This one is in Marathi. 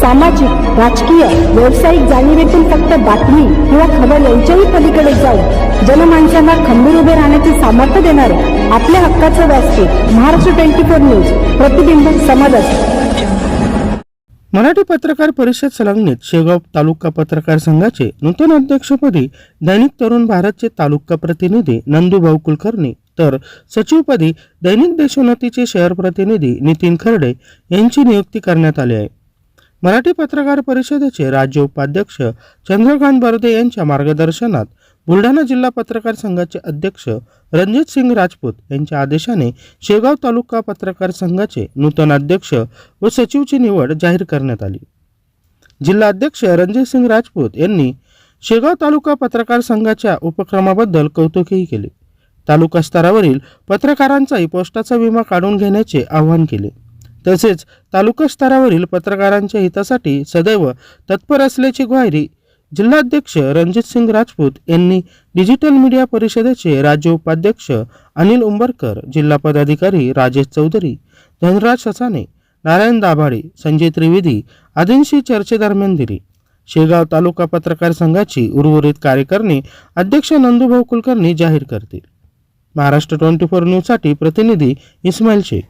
सामाजिक राजकीय व्यावसायिक जाणीवेतून फक्त बातमी किंवा खबर यांच्याही पलीकडे जाऊन जनमानसांना खंबीर उभे राहण्याचे सामर्थ्य देणारे आपल्या हक्काचं व्यासपीठ महाराष्ट्र ट्वेंटी फोर न्यूज प्रतिबिंब समाजात मराठी पत्रकार परिषद संलग्नित शेगाव तालुका पत्रकार संघाचे नूतन अध्यक्षपदी दैनिक तरुण भारतचे तालुका प्रतिनिधी नंदूभाऊ कुलकर्णी तर सचिवपदी दैनिक देशोन्नतीचे शहर प्रतिनिधी नितीन खर्डे यांची नियुक्ती करण्यात आली आहे. मराठी पत्रकार परिषदेचे राज्य उपाध्यक्ष चंद्रकांत बर्दे यांच्या मार्गदर्शनात बुलढाणा जिल्हा पत्रकार संघाचे अध्यक्ष रणजित सिंग राजपूत यांच्या आदेशाने शेगाव तालुका पत्रकार संघाचे नूतन अध्यक्ष व सचिवची निवड जाहीर करण्यात आली. जिल्हा अध्यक्ष रणजित सिंग राजपूत यांनी शेगाव तालुका पत्रकार संघाच्या उपक्रमाबद्दल कौतुकही केले. तालुका स्तरावरील पत्रकारांचाही पोस्टाचा विमा काढून घेण्याचे आवाहन केले. तसेच तालुका स्तरावरील पत्रकारांच्या हितासाठी सदैव तत्पर असल्याची ग्वाही जिल्हाध्यक्ष रणजित सिंग राजपूत यांनी डिजिटल मीडिया परिषदेचे राज्य उपाध्यक्ष अनिल उंबरकर जिल्हा पदाधिकारी राजेश चौधरी धनराज ससाने नारायण दाभाडे संजय त्रिवेदी आदींशी चर्चेदरम्यान दिली शेगाव तालुका पत्रकार संघाची उर्वरित कार्यकारिणी अध्यक्ष नंदुभाऊ कुलकर्णी जाहीर करतील. महाराष्ट्र ट्वेंटी फोर न्यूजसाठी प्रतिनिधी इस्माईल शेख.